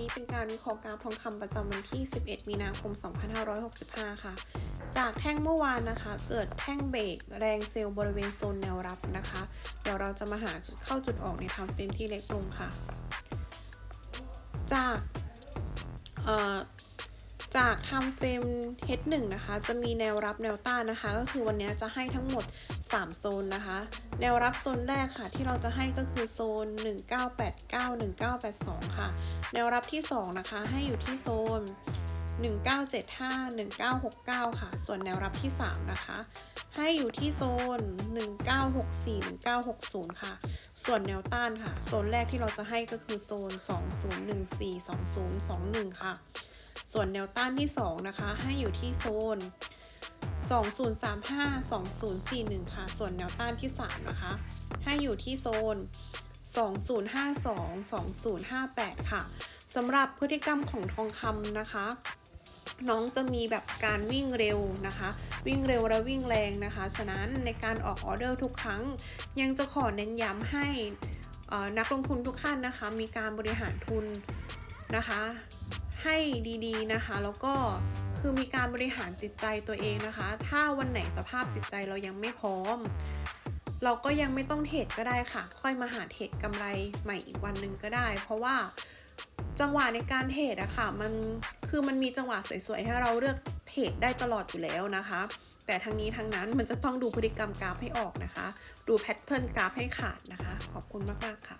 นี้เป็นการวิเคราะห์กราฟทองคำประจำวันที่ 11 มีนาคม 2565 ค่ะ จากแท่งเมื่อวานนะคะ เกิดแท่งเบรกแรงเซลล์บริเวณโซนแนวรับนะคะ เดี๋ยวเราจะมาหาจุดเข้าจุดออกในทม์เฟรมที่เล็กลงค่ะ จากเอ่อจากทม์เฟรม H1 นะคะ จะมีแนวรับแนวต้านนะคะ ก็คือวันนี้จะให้ทั้งหมด 3 โซนนะคะ แนวรับโซนแรกค่ะที่เราจะให้ก็คือโซน 1989 1982 ค่ะ แนวรับที่ 2 นะคะ ให้อยู่ที่โซน 1975 1969 ค่ะ ส่วนแนวรับที่ 3 นะคะ ให้อยู่ที่โซน 1964 1960 ค่ะ ส่วนแนวต้านค่ะ โซนแรกที่เราจะให้ก็คือโซน 2014 2021 ค่ะ ส่วนแนวต้านที่ 2 นะคะ ให้อยู่ที่โซน 2041 ค่ะ ส่วนแนวต้านที่ 3 นะคะ ให้อยู่ที่โซน 2052 2058 ค่ะสำหรับพฤติกรรมของทองคำนะคะ น้องจะมีแบบการวิ่งเร็วนะคะ วิ่งเร็วและวิ่งแรงนะคะ ฉะนั้นในการออกออเดอร์ทุกครั้ง ยังจะขอเน้นย้ำให้นักลงทุนทุกท่านนะคะ มีการบริหารทุนนะคะ ให้ดีๆนะคะ แล้วก็ คือมีการบริหารจิตใจตัวเองนะคะ ถ้าวันไหนสภาพจิตใจเรายังไม่พร้อม เราก็ยังไม่ต้องเทรดก็ได้ค่ะ ค่อยมาหาเทรดกำไรใหม่อีกวันหนึ่งก็ได้ เพราะว่าจังหวะในการเทรดอะค่ะมันคือมันมีจังหวะสวยๆให้เราเลือกเทรดได้ตลอดอยู่แล้วนะคะ แต่ทั้งนี้ทั้งนั้นมันจะต้องดูพฤติกรรมกราฟให้ออกนะคะ ดูแพทเทิร์นกราฟให้ขาดนะคะ ขอบคุณมากๆค่ะ